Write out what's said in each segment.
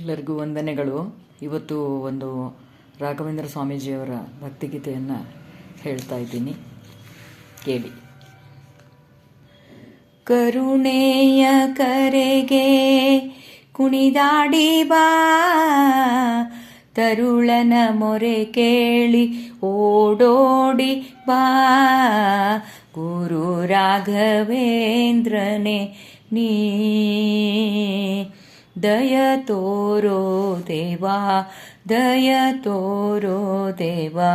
ಎಲ್ಲರಿಗೂ ವಂದನೆಗಳು. ಇವತ್ತು ಒಂದು ರಾಘವೇಂದ್ರ ಸ್ವಾಮೀಜಿಯವರ ಭಕ್ತಿಗೀತೆಯನ್ನು ಹೇಳ್ತಾ ಇದ್ದೀನಿ. ಕೇಳಿ. ಕರುಣೆಯ ಕರೆಗೆ ಕುಣಿದಾಡಿ ಬಾ. ತರುಳನ ಮೊರೆ ಕೇಳಿ ಓಡೋಡಿ ಬಾ. ಗುರು ರಾಘವೇಂದ್ರನೇ ನೀ ದಯ ತೋರೋ ದೇವಾ ದಯ ತೋರೋ ದೇವಾ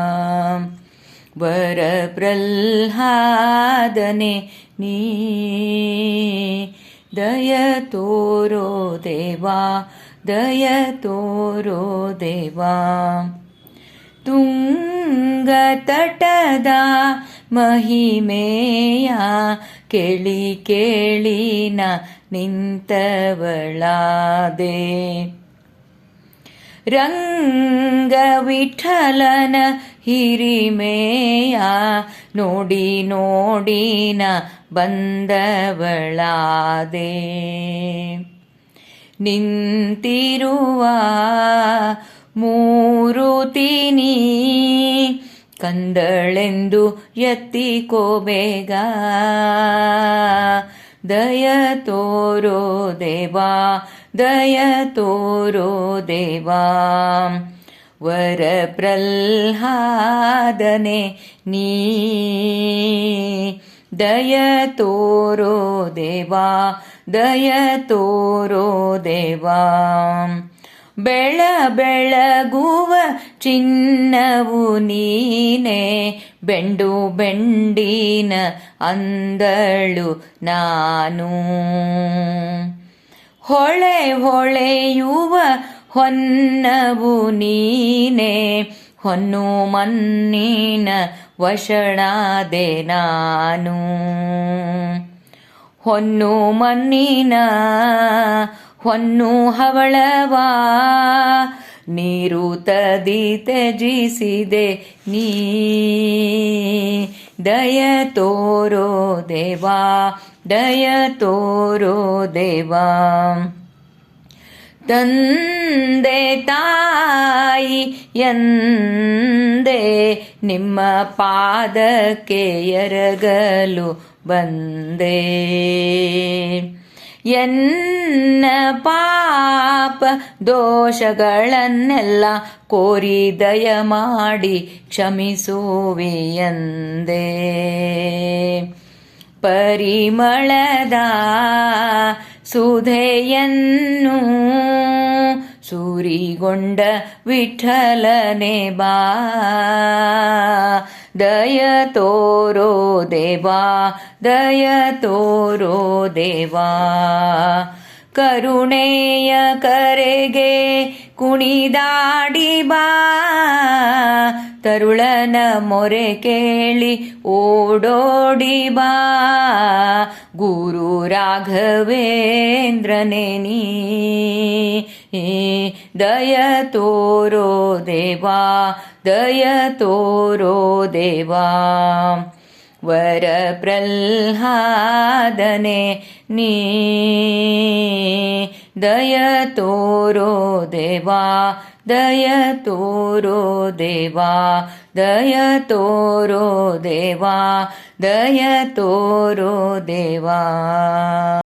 ವರ ಪ್ರಹ್ಲಾದನೆ ನೀ ದಯ ತೋರೋ ದೇವಾ ದಯ ತೋರೋ ದೇವಾ ತುಂಗ ತಟದ ಮಹಿಮೆಯ ಕೇಳಿ ಕೇಳಿನ ನಿಂತವಳಾದೆ. ರಂಗ ವಿಠಲನ ಹಿರಿಮೆಯ ನೋಡಿ ನೋಡಿನ ಬಂದವಳಾದೆ. ನಿಂತಿರುವ ಮೂರುತಿನಿ ಕಂದಳೆಂದು ಎತ್ತಿಕೋಬೇಗ दयतोरो देवा दयतोरो देवा। वरप्रह्लादने नी दयतोरो देवा दयतोरो देवा। ಬೆಳ ಬೆಳಗುವ ಚಿನ್ನವು ನೀನೆ. ಬೆಂಡು ಬೆಂಡಿನ ಅಂದಳು ನಾನು. ಹೊಳೆ ಹೊಳೆಯುವ ಹೊನ್ನವು ನೀನೆ. ಹೊನ್ನು ಮನ್ನಿನ ವಶಣಾದೆ ನಾನು. ಹೊನ್ನು ಮಣ್ಣಿನ ಹೊನ್ನು ಹವಳವಾ, ನೀರು ತದಿ ತ್ಯಜಿಸಿದೆ ನೀ. ದಯ ತೋರೋ ದೇವಾ, ದಯ ತೋರೋ ದೇವಾ. ತಂದೆ ತಾಯಿ ಎಂದೆ ನಿಮ್ಮ ಪಾದಕ್ಕೆ ಎರಗಲು ಬಂದೆ. ಎನ್ನ ಪಾಪ ದೋಷಗಳನ್ನೆಲ್ಲ ಕೋರಿ ದಯ ಮಾಡಿ ಕ್ಷಮಿಸುವೆಯಂದೆ ಪರಿಮಳದ ಸುಧೆಯನ್ನು ಸೂರಿಗೊಂಡ ವಿಠಲನೆ ಬಾ. ದಯ ತೋರೋ ದೇವಾ, ದಯ ತೋರೋ ದೇವಾ. ಕರುಣೆಯ ಕರೆಗೆ ಕುಣಿದಾಡಿ ಬಾ. ತರುಳನ ಮೊರೆ ಕೇಳಿ ಓಡೋಡಿ ಬಾ. ಗುರು ರಾಘವೇಂದ್ರನೇ ನೀ. ದಯ ತೋರೋ ದೇವಾ, ದಯ ತೋರೋ ದೇವಾ. वरप्रह्लादने नी दयतोरो देवा दयतोरो देवा दयतोरो देवा दयतोरो देवा।